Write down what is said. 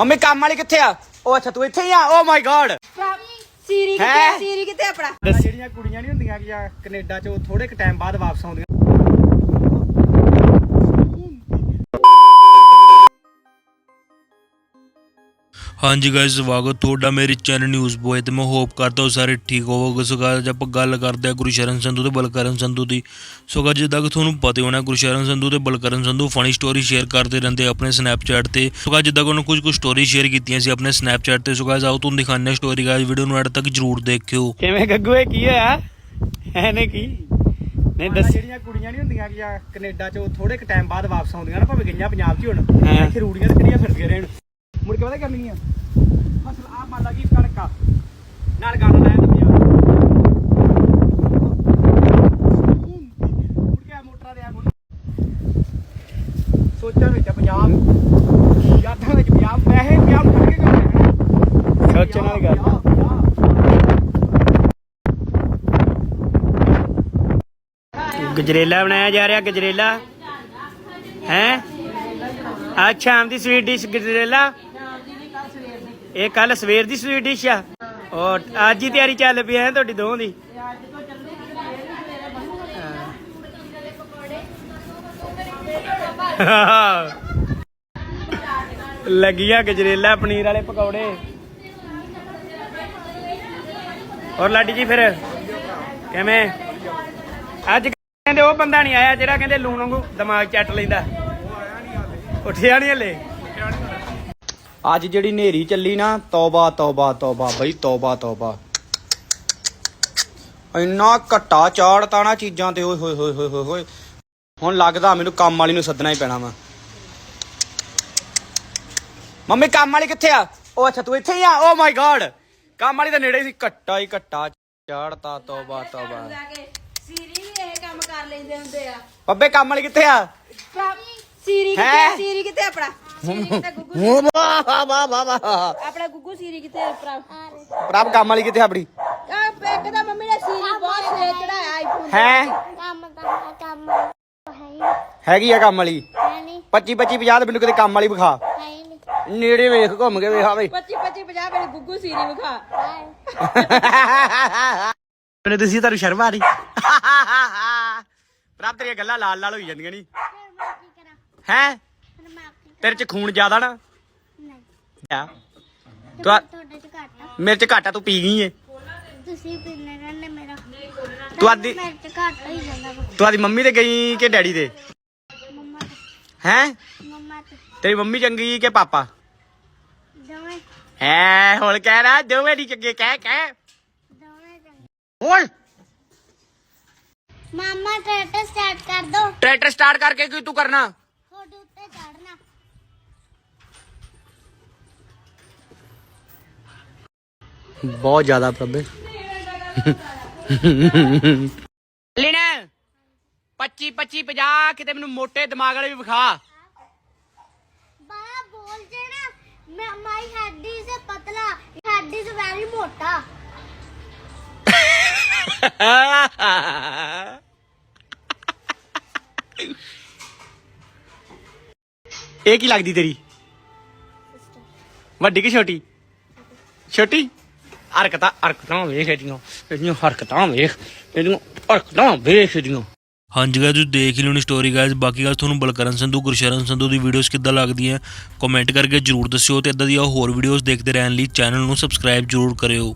Mummy ਕੰਮ ਵਾਲੀ ਕਿੱਥੇ ਆ ਉਹ ਅੱਛਾ ਤੂੰ ਇੱਥੇ ਹੀ ਆ ਓ ਮਾਈ ਗॉड ਸੀਰੀ ਕਿੱਥੇ ਹੈਂ? ਆ? ਸੀਰੀ ਕਿੱਥੇ ਆ ਆਪਣਾ ਦੱਸ ਜਿਹੜੀਆਂ ਕੁੜੀਆਂ ਨਹੀਂ ਹੁੰਦੀਆਂ ਕਿ ਆ ਕੈਨੇਡਾ ਚੋਂ ਥੋੜੇ ਕ ਟਾਈਮ ਬਾਅਦ ਵਾਪਸ ਆਉਂਦੀਆਂ ਹਾਂਜੀ ਗਾਇਸ ਸਵਾਗਤ ਤੁਹਾਡਾ ਮੇਰੇ ਚੈਨਲ ਨਿਊਜ਼ ਬੋਏ ਤੇ ਮੈਂ ਹੋਪ ਕਰਦਾ ਹਾਂ ਸਾਰੇ ਠੀਕ ਹੋਵੋਗੇ। ਸੋ ਅੱਜ ਆਪਾਂ ਗੱਲ ਕਰਦੇ ਹਾਂ ਗੁਰਸ਼ਰਨ ਸੰਧੂ ਤੇ ਬਲਕਰਨ ਸੰਧੂ ਦੀ। ਸੋ guys, ਜਿੱਦਾਂ ਕਿ ਤੁਹਾਨੂੰ ਪਤਾ ਹੀ ਹੋਣਾ ਗੁਰਸ਼ਰਨ ਸੰਧੂ ਤੇ Balkaran Sandhu funny story share ਕਰਦੇ ਰਹਿੰਦੇ ਆਪਣੇ ਸਨੈਪਚੈਟ ਤੇ। ਸੋ guys, ਜਿੱਦਾਂ ਕਿ ਉਹਨਾਂ ਕੁਝ ਕੁ ਸਟੋਰੀ ਸ਼ੇਅਰ ਕੀਤੀਆਂ ਸੀ ਆਪਣੇ ਸਨੈਪਚੈਟ ਤੇ। ਸੋ guys, ਆਓ ਤੁਹਾਨੂੰ ਦਿਖਾਉਂਦੇ ਸਟੋਰੀ ਗਾਇਸ ਵੀਡੀਓ ਨੂੰ ਐਡ ਤੱਕ ਜਰੂਰ ਦੇਖਿਓ। ਕਿਵੇਂ ਗੱਗੂ ਇਹ ਕੀ ਹੋਇਆ? ਐਨੇ ਕੀ? ਨਹੀਂ ਦੱਸ ਜਿਹੜੀਆਂ ਕੁੜੀਆਂ ਨਹੀਂ ਹੁੰਦੀਆਂ ਕਿ ਆ ਕੈਨੇਡਾ ਚੋਂ ਥੋੜੇ ਕ ਟਾਈਮ ਬਾਅਦ ਵਾਪਸ ਆਉਂਦੀਆਂ ਨਾ ਭਾਵੇਂ ਗਈਆਂ ਪੰਜਾਬ 'ਚ ਹੁਣ। ਇੱਥੇ ਰੂੜੀਆਂ ਤੇ ਕਿਹੜੀਆਂ ਫਿਰਦੀਆਂ ਰਹਿਣ? ਮੁੜ ਕੇ ਪਤਾ ਕੀ ਕਰਨੀਆਂ ਫਸਲ ਆ ਮੰਨ ਲਾ ਕਿ ਕਣਕਾ ਨਾਲ ਗਾਣਾ ਲਾਇਆ ਤੇ ਪੰਜਾਬ ਮੁੜ ਕੇ ਆ ਮੋਟਰਾਂ ਦੇ ਆ ਮੁੜ ਸੋਚਾਂ ਵਿੱਚ ਆ ਪੰਜਾਬ। ਯਾਦਾਂ ਵਿੱਚ ਪੰਜਾਬ। ਪੈਸੇ ਪੰਜਾਬ ਫੜ ਕੇ ਕਰਦੇ ਸੋਚਣ ਵਾਲੀ ਗੱਲ। ਗਜਰੇਲਾ ਬਣਾਇਆ ਜਾ ਰਿਹਾ ਗਜਰੇਲਾ। ਹੈ? ਅੱਜ ਸ਼ਾਮ ਦੀ ਸਵੀਟ ਡਿਸ਼ ਗਜਰੇਲਾ। ਇਹ ਕੱਲ ਸਵੇਰ ਦੀ ਸਵੀਟ ਡਿਸ਼ ਆ। ਔਰ ਅੱਜ ਹੀ ਤਿਆਰੀ ਚੱਲ ਪਈ ਹੈ ਤੁਹਾਡੀ ਦੋਹਾਂ ਦੀ? ਹਾਂ। ਲੱਗੀਆਂ ਗਜਰੇਲਾ ਪਨੀਰ ਵਾਲੇ ਪਕੌੜੇ। ਔਰ ਲਾਡੀ ਜੀ ਫਿਰ ਕਿਵੇਂ? ਅੱਜ ਕਹਿੰਦੇ ਉਹ ਬੰਦਾ ਨਹੀਂ ਆਇਆ ਜਿਹੜਾ ਕਹਿੰਦੇ ਲੂਣ ਵਾਂਗੂ ਦਿਮਾਗ ਚੱਟ ਲੈਂਦਾ। ਉੱਠਿਆ ਨਹੀਂ ਹਲੇ। ਅੱਜ ਜਿਹੜੀ ਨੇਰੀ ਚੱਲੀ ਨਾ ਤੌਬਾ ਤੌਬਾ ਤੌਬਾ ਬਈ ਤੌਬਾ ਤੌਬਾ। ਇੰਨਾ ਘੱਟਾ ਚਾੜਤਾ ਨਾ ਚੀਜ਼ਾਂ ਤੇ ਓਏ ਹੋਏ ਹੋਏ ਹੋਏ ਹੋਏ ਹੋਏ। ਹੁਣ ਲੱਗਦਾ ਮੈਨੂੰ ਕੰਮ ਵਾਲੀ ਨੂੰ ਸੱਦਣਾ ਹੀ ਪੈਣਾ ਵਾ। ਮੰਮੀ ਕੰਮ ਵਾਲੀ ਕਿੱਥੇ ਆ? ਉਹ ਅੱਛਾ ਤੂੰ ਇੱਥੇ ਹੀ ਆ? ਓ ਮਾਈ ਗॉड ਕੰਮ ਵਾਲੀ ਤਾਂ ਨੇੜੇ ਸੀ। ਘੱਟਾ ਹੀ ਘੱਟਾ ਚਾੜਤਾ ਤੌਬਾ ਤੌਬਾ। ਸੀਰੀ ਵੀ ਇਹ ਕੰਮ ਕਰ ਲੈਂਦੇ ਹੁੰਦੇ ਆ। ਬੱਬੇ ਕੰਮ ਵਾਲੀ ਕਿੱਥੇ ਆ? ਸੀਰੀ ਕਿੱਥੇ? ਸੀਰੀ ਆਪਣਾ? ਸੀਰੀ ਕਿੱਥੇ ਗੁੱਗੂ ਵਾਹ ਵਾਹ ਵਾਹ ਵਾਹ ਵਾਹ। ਆਪਣਾ ਗੁੱਗੂ ਸੀਰੀ ਕਿੱਥੇ ਆ ਭਰਾ ਪ੍ਰਭ ਕੰਮ ਵਾਲੀ ਕਿੱਥੇ ਆ ਆਪਣੀ? ਆ ਇੱਕ ਤਾਂ ਮੰਮੀ ਨੇ ਸੀਰੀ ਬਹੁਤ ਸੇ ਚੜਾਇਆ ਆਈਫੋਨ ਹੈ? ਕੰਮ ਦਾ ਕੰਮ ਹੈ ਹੈਗੀ ਆ ਕੰਮ ਵਾਲੀ? ਹੈ ਨਹੀਂ। 25 25 50 ਮੈਨੂੰ ਕਿਤੇ ਕੰਮ ਵਾਲੀ ਵਿਖਾ। ਹੈ ਨਹੀਂ। ਨੇੜੇ ਵੇਖ ਘੁੰਮ ਕੇ ਵੇਖ ਆਵੇ। 25 25 50 ਮੇਰੇ ਗੁੱਗੂ ਸੀਰੀ ਵਿਖਾ। ਹੈ ਮੈਨੂੰ ਤੁਸੀਂ ਤੁਹਾਨੂੰ ਸ਼ਰਮ ਆ ਰਹੀ ਪ੍ਰਭ ਤੇਰੀਆਂ ਗੱਲਾਂ ਲਾਲ ਲਾਲ ਹੋਈ ਜਾਂਦੀਆਂ ਨਹੀਂ ਫਿਰ ਮੈਂ ਕੀ ਕਰਾਂ? ਹੈ? ਤੇਰੇ ਚ ਖੂਨ ਜ਼ਿਆਦਾ ਨਾ? ਨਹੀਂ। ਆ। ਤੇ ਤੁਹਾ- ਤੁਹਾਡੇ ਚ ਘੱਟ ਆ। ਮੇਰੇ ਚ ਘੱਟ ਤੂੰ ਪੀ ਗਈ ਏ। ਤੁਸੀਂ ਪੀਨੇ ਰਹਿੰਦੇ ਮੇਰਾ। ਤੂੰ ਆਦੀ ਮੇਰੇ ਚ ਘੱਟ ਹੀ ਜਾਂਦਾ ਵਾ। ਤੂੰ ਆਦੀ ਮੰਮੀ ਤੇ ਗਈ ਕਿ ਡੈਡੀ ਦੇ? ਮੰਮਾ ਤੇ ਹੈ? ਮੰਮਾ ਤੇ ਤੇਰੀ ਮੰਮੀ ਚੰਗੀ ਕਿ ਪਾਪਾ? ਦੋਵੇਂ। ਹੈ ਹੁਣ ਕਹਿ ਰਹਾ ਦੋਵੇਂ ਦੀ ਚੰਗੇ ਕਹਿ ਕਹਿ। ਦੋਵੇਂ ਚੰਗੇ। ਮਾਮਾ ਟਰੈਕਟਰ ਸਟਾਰਟ ਕਰ ਦੋ। ਟਰੈਕਟਰ ਸਟਾਰਟ ਕਰਕੇ ਕੀ ਤੂੰ ਕਰਨਾ? ਤੁਹਾਡੇ ਉੱਤੇ ਚੜਨਾ ਬਹੁਤ ਜ਼ਿਆਦਾ ਪ੍ਰਭੇ। ਲੈਣਾ 25 25 50 ਕਿਤੇ ਮੈਨੂੰ ਮੋਟੇ ਦਿਮਾਗ ਵਾਲੇ ਵੀ ਵਿਖਾ। ਬਾਹਰ ਬੋਲ ਜੇ ਨਾ ਮੈਂ ਮਾਈ ਹੈਡ ਇਜ਼ ਪਤਲਾ। ਹੈਡ ਇਜ਼ ਵੈਰੀ ਮੋਟਾ। ਇਹ ਕੀ ਲੱਗਦੀ ਤੇਰੀ? ਵੱਡੀ ਕਿ ਛੋਟੀ? ਛੋਟੀ? ਹਰਕਤਾਂ ਹਰਕਤਾਂ ਵੇਖ ਇਹਦੀਆਂ ਇਹਦੀਆਂ ਹਰਕਤਾਂ ਵੇਖ ਇਹਦੀਆਂ ਹਰਕਤਾਂ ਵੇਖ ਇਹਦੀਆਂ ਹਾਂਜੀ ਗਾਇਸ ਤੁਸੀਂ ਦੇਖ ਹੀ ਲਿਓਣੀ ਸਟੋਰੀ ਗਾਇਜ਼ ਬਾਕੀ ਗੱਲ ਤੁਹਾਨੂੰ ਬਲਕਰਨ ਸੰਧੂ, ਗੁਰਸ਼ਰਨ ਸੰਧੂ ਦੀ ਵੀਡੀਓਜ਼ ਕਿੱਦਾਂ ਲੱਗਦੀਆਂ ਕਮੈਂਟ ਕਰਕੇ ਜਰੂਰ ਦੱਸਿਓ ਤੇ ਇਦਾਂ ਦੀਆਂ ਹੋਰ ਵੀਡੀਓਜ਼ ਦੇਖਦੇ ਰਹਿਣ ਲਈ ਚੈਨਲ ਨੂੰ ਸਬਸਕ੍ਰਾਈਬ ਜਰੂਰ ਕਰਿਓ।